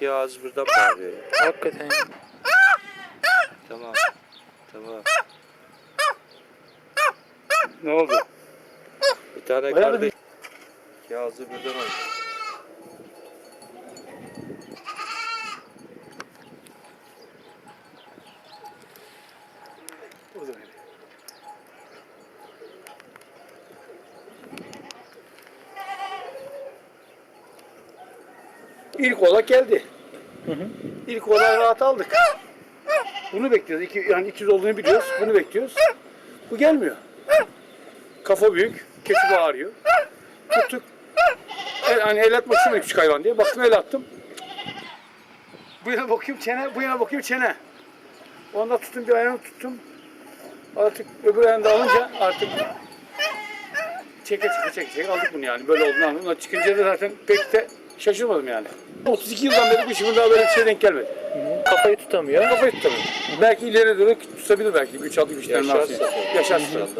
İki ağız birden bağırıyor. Hakikaten. Tamam. Tamam. Ne oldu? Bir tane Bayağı kardeş. İki ağzı birden oynuyor. O da öyle. İlk ola geldi. İlk olay rahat aldık. Bunu bekliyoruz. İki, yani 200 olduğunu biliyoruz. Bunu bekliyoruz. Bu gelmiyor. Kafa büyük. Keçi bağırıyor. Tuttuk. El, hani el atmak istemedik küçük hayvan diye. Baktım el attım. Bu yana bakıyorum çene, bu yana bakıyorum çene. Onda tuttum bir ayağını tuttum. Artık öbür ayağını da alınca artık çeke çeke çeke çeke aldık bunu yani. Böyle olduğunu anladım. Çıkınca da zaten pek de şaşırmadım yani. 32 yıldan beri bu işimin daha böyle bir şey denk gelmedi. Kafayı tutamıyor. Kafayı tutamıyor. Belki ileri doğru tutabilir belki. Güç aldı güçlerini Yaşarsa alsın.